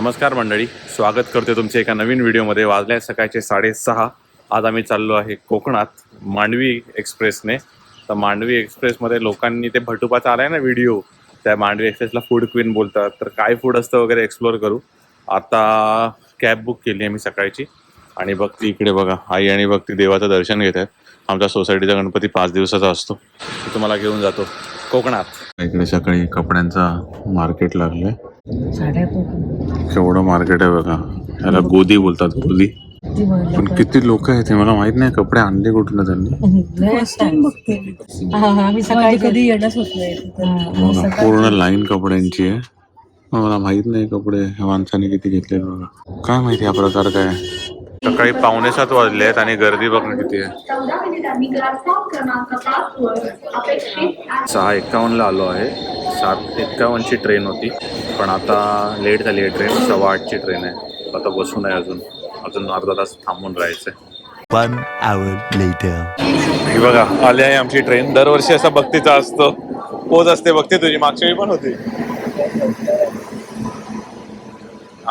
नमस्कार मंडळी स्वागत करते तुमच्या एका नवीन व्हिडिओमध्ये. वाजले सकाळचे साडेसहा. आज आम्ही चाललो आहे कोकणात मांडवी एक्सप्रेसने. तर मांडवी एक्सप्रेसमध्ये लोकांनी ते भटुपाचा आलाय ना व्हिडिओ त्या मांडवी एक्सप्रेसला फूड क्वीन बोलतात. तर काय फूड असतं वगैरे एक्सप्लोअर करू. आता कॅब बुक केली आहे मी सकाळची. आणि भक्ती इकडे बघा आई आणि भक्ती देवाचं दर्शन घेत आहेत. आमच्या सोसायटीचा गणपती पाच दिवसाचा असतो. तो तुम्हाला घेऊन जातो कोकणात. इकडे सकाळी कपड्यांचा मार्केट लागलंय. साड्या केवढं मार्केट आहे बघा. याला गोदी बोलतात गोदी पण किती लोक आहेत ते मला माहीत नाही कपडे आणले कुठून त्यांनी. हा, पूर्ण लाईन कपड्यांची आहे. मला माहीत नाही कपडे ह्या माणसाने किती घेतले बघा. काय माहिती हा प्रकार काय आहे? सकाळी पावणे सात वाजले आहेत आणि गर्दी बघणं किती आहे. सहा एक्कावन्नला आलो आहे. सात एक्कावन्नची ट्रेन होती. पण आता लेट झाली आहे ट्रेन सव्वा आठची ट्रेन आहे. आता बसून आहे अजून. अजून अर्धा तास थांबून राहायचं One hour later. ही बघा आली आहे आमची ट्रेन दरवर्षी असा बघतीचा असतो. पोच असते. बघते तुझी. मागच्या वेळी पण होती.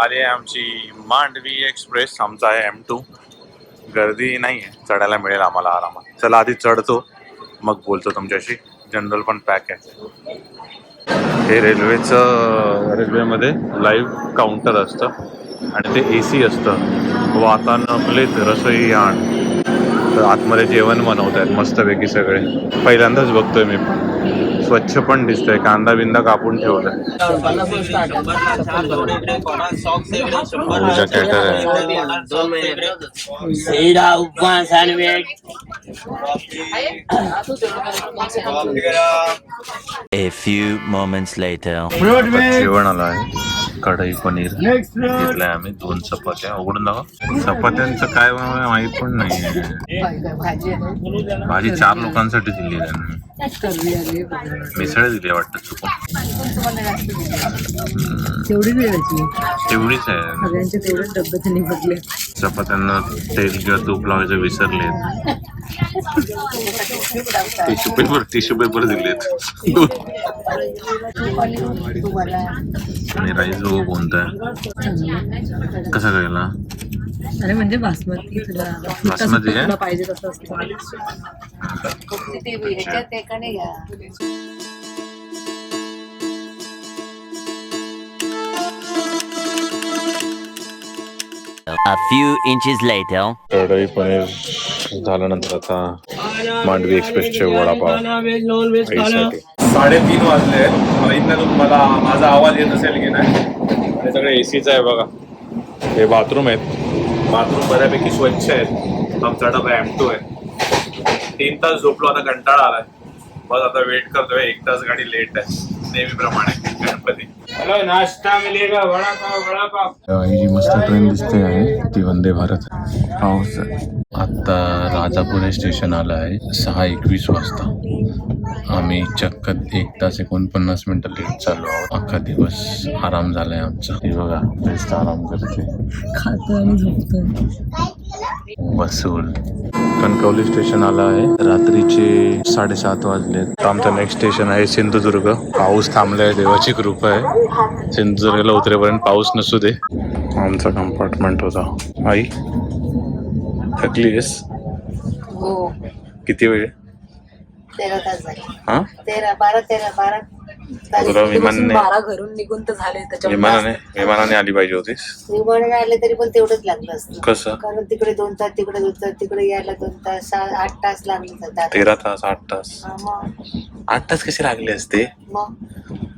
आले आमची मांडवी एक्सप्रेस आमचा आहे एम टू गर्दी नाही आहे चढायला मिळेल आम्हाला आरामात. चला आधी चढतो मग बोलतो तुमच्याशी. जनरल पण पॅक आहे. हे रेल्वेचं रेल्वेमध्ये लाईव्ह काउंटर असतं आणि ते ए सी असतं. वातानुकूलित रसोई आण. तर आतमध्ये जेवण बनवत आहेत मस्तपैकी सगळे. पहिल्यांदाच बघतोय मी पण. स्वच्छ पण दिसतंय कांदा बिंदा कापून ठेवलाय पूजा कॅटर आहे. A few moments later. जेवण आलं आहे कढई पनीर घेतलंय आम्ही. दोन चपात्या. उघडून दाखव. चपात्यांचं काय माहीत पण नाही भाजी चार लोकांसाठी दिली त्यांनी. मिसळ दिली वाटतं चुकून. तेवढीच आहे चपात्यांना तेल किंवा तूप लावायचं विसरले. टिश्यू पेपर टिश्यू पेपर दिलेत. आणि राईस बघू कोणता आहे कसा केला अरे म्हणजे बासमती तुला बासमती आहे? तुला पाहिजे तसं असतं A few inches later. कढई पनीर झाल्यानंतर आता मांडवी एक्सप्रेसचे वडापाव. साडेतीन वाजले आहेत. मला तुम्हाला माझा आवाज येत असेल की नाही? हे सगळे एसीचं आहे बघा. हे बाथरूम आहेत. बाथरूम बऱ्यापैकी स्वच्छ आहेत. आमचा डबा एम टू आहे. तीन तास झोपलो आता कंटाळा आलाय. बस आता वेट करतोय. एक तास गाडी लेट आहे. नेहमीप्रमाणे गणपती. हेलो नाश्ता मिलेगा वड़ा पाव वड़ा पाव। ही जी मस्त ट्रेन दिसते आहे ती वंदे भारत. पाऊस आता राजापुरे स्टेशन आलं आहे सहा एकवीस वाजता. आम्ही चक्क एक तास एकोणपन्नास मिनिटं लेट चाललो आहोत. अख्खा दिवस आराम झालाय आमचा. हे बघा बेस्ट आराम करते. खातो आणि झोपतो वसूल. कणकवली स्टेशन आलं आहे. रात्रीचे साडेसात वाजले आमचं नेक्स्ट स्टेशन आहे सिंधुदुर्ग. पाऊस थांबलाय देवाची कृपा आहे. सिंधुदुर्गला उतरेपर्यंत पाऊस नसू दे. आमचा कंपार्टमेंट होता. आई थकलीस हो. किती वेळ? तेरा तास झाले. हा? तेरा बारा तेरा बारा. विमान बारा घरून निघून तर झाले विमानाने विमानाने आली पाहिजे होतीस विमानाने आले तरी पण तेवढंच लागलं असतं. कसं? कारण तिकडे दोन तास तिकडे दोन तास तिकडे यायला दोन तास आठ तास लागले जातात. तेरा तास आठ तास. हा, मग? आठ तास कसे लागले असते? मग?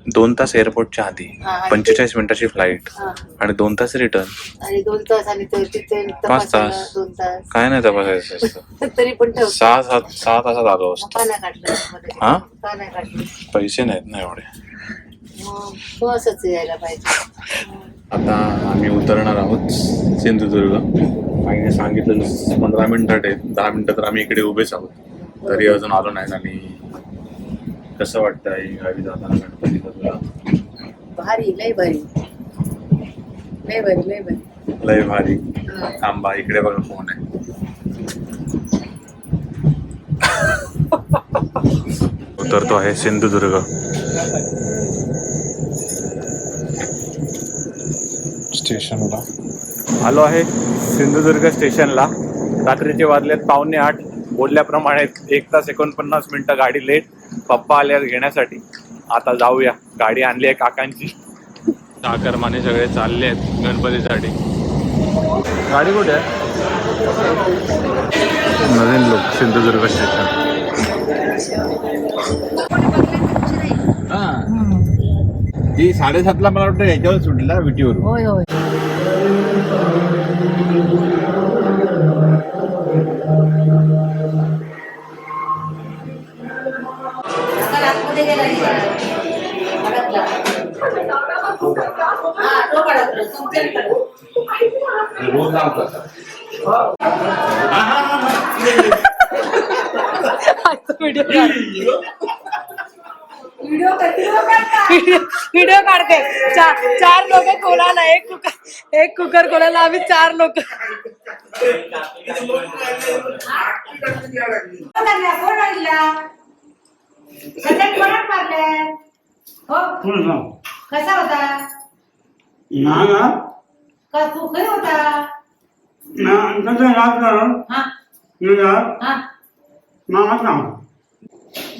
दोन तास एअरपोर्टच्या आधी हा, आणि पंचेचाळीस मिनिटाची फ्लाईट हा. आणि दोन तास रिटर्न आणि दोन तास आणि ते तिथे पाच तपासायला तास. दोन तास. काय नाही तपासायचं असतं तरी पण ठेवतो. सहा सात सहा तासात आलो असतो. का नाही काढलं मध्ये? हा? का नाही काढलं पैसे नाहीत ना एवढे. मग तो असंच यायला पाहिजे. आता आम्ही उतरणार आहोत सिंधुदुर्ग. आईने सांगितलं पंधरा मिनिटात आहे. दहा मिनिटं तर आम्ही इकडे उभेच आहोत. तरी अजून आलो नाही आणि कसं वाटतं आई गावी जाताना गणपतीला तुला भारी लय भारी. लय भारी लय भारी. लय भारी. थांबा इकडे बघा फोन आहे. उतरतो आहे सिंधुदुर्ग. स्टेशनला. आलो आहे सिंधुदुर्ग स्टेशनला. रात्रीचे वाजलेत पावणे आठ. बोलल्याप्रमाणे एक तास एकोणपन्नास मिनिटं गाडी लेट पप्पा आले आहेत घेण्यासाठी. आता जाऊया. गाडी आणली आहे काकांची. साखरमाने सगळे चालले आहेत गणपतीसाठी. गाडी कुठे आहे? नवीन लोक सिंधुदुर्ग स्टेशन ती साडेसातला मला वाटतं याच्यावर सुटला विटीवर होय होय. व्हिडिओ काढ व्हिडिओ करते काढते चार चार लोक कोणाला एक कुकर एक कुकर कोणाला आम्ही चार लोक कोण आणला? कोण आणला? सगळ्यात मारल्या? हो. होता हा. हा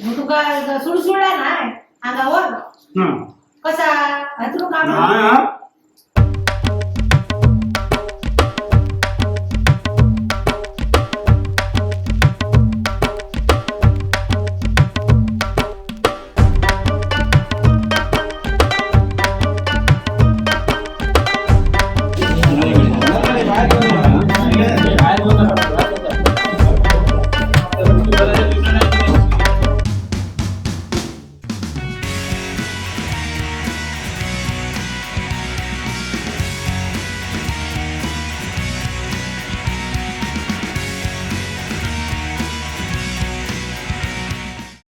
मग तू का सुडसुडला ना अंगावर? कसा? अथरू काम